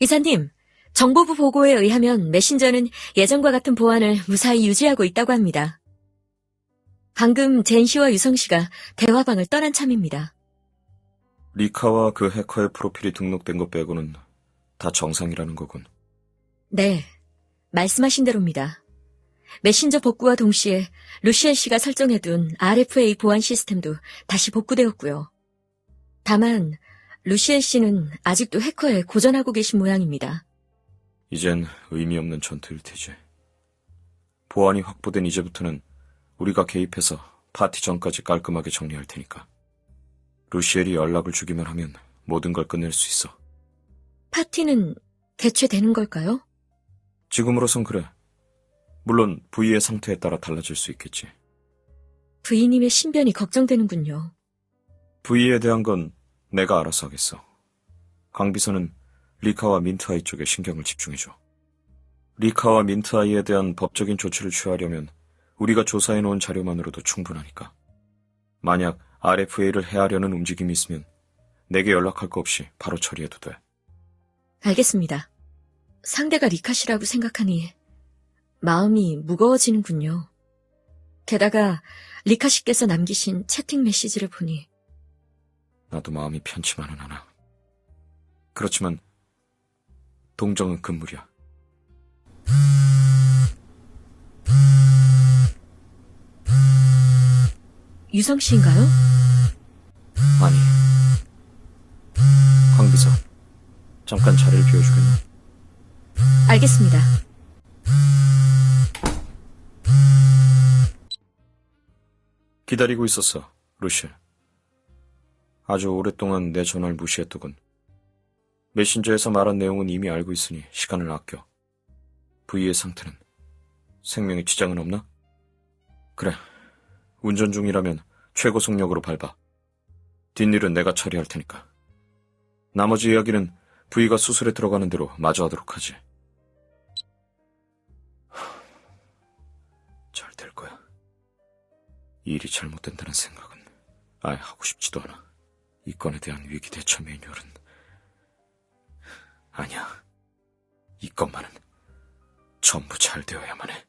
이사님, 정보부 보고에 의하면 메신저는 예전과 같은 보안을 무사히 유지하고 있다고 합니다. 방금 젠 씨와 유성 씨가 대화방을 떠난 참입니다. 리카와 그 해커의 프로필이 등록된 것 빼고는 다 정상이라는 거군. 네, 말씀하신 대로입니다. 메신저 복구와 동시에 루시엘 씨가 설정해둔 RFA 보안 시스템도 다시 복구되었고요. 다만 루시엘 씨는 아직도 해커에 고전하고 계신 모양입니다. 이젠 의미 없는 전투일 테지. 보안이 확보된 이제부터는 우리가 개입해서 파티 전까지 깔끔하게 정리할 테니까. 루시엘이 연락을 주기만 하면 모든 걸 끝낼 수 있어. 파티는 개최되는 걸까요? 지금으로선 그래. 물론 부위의 상태에 따라 달라질 수 있겠지. 부인님의 신변이 걱정되는군요. 부위에 대한 건 내가 알아서 하겠어. 강비서는 리카와 민트아이 쪽에 신경을 집중해줘. 리카와 민트아이에 대한 법적인 조치를 취하려면 우리가 조사해놓은 자료만으로도 충분하니까. 만약 RFA를 해하려는 움직임이 있으면 내게 연락할 거 없이 바로 처리해도 돼. 알겠습니다. 상대가 리카시라고 생각하니 마음이 무거워지는군요. 게다가 리카 씨께서 남기신 채팅 메시지를 보니 나도 마음이 편치만은 않아. 그렇지만 동정은 금물이야. 유성 씨인가요? 아니. 황 비서, 잠깐 자리를 비워주겠나? 알겠습니다. 기다리고 있었어, 루시엘. 아주 오랫동안 내 전화를 무시했더군. 메신저에서 말한 내용은 이미 알고 있으니 시간을 아껴. 부위의 상태는 생명에 지장은 없나? 그래. 운전 중이라면 최고 속력으로 밟아. 뒷일은 내가 처리할 테니까. 나머지 이야기는 부위가 수술에 들어가는 대로 마저 하도록 하지. 잘 될 거야. 일이 잘못된다는 생각은 아예 하고 싶지도 않아. 이 건에 대한 위기 대처 매뉴얼은 아니야. 이 것만은 전부 잘 되어야만 해.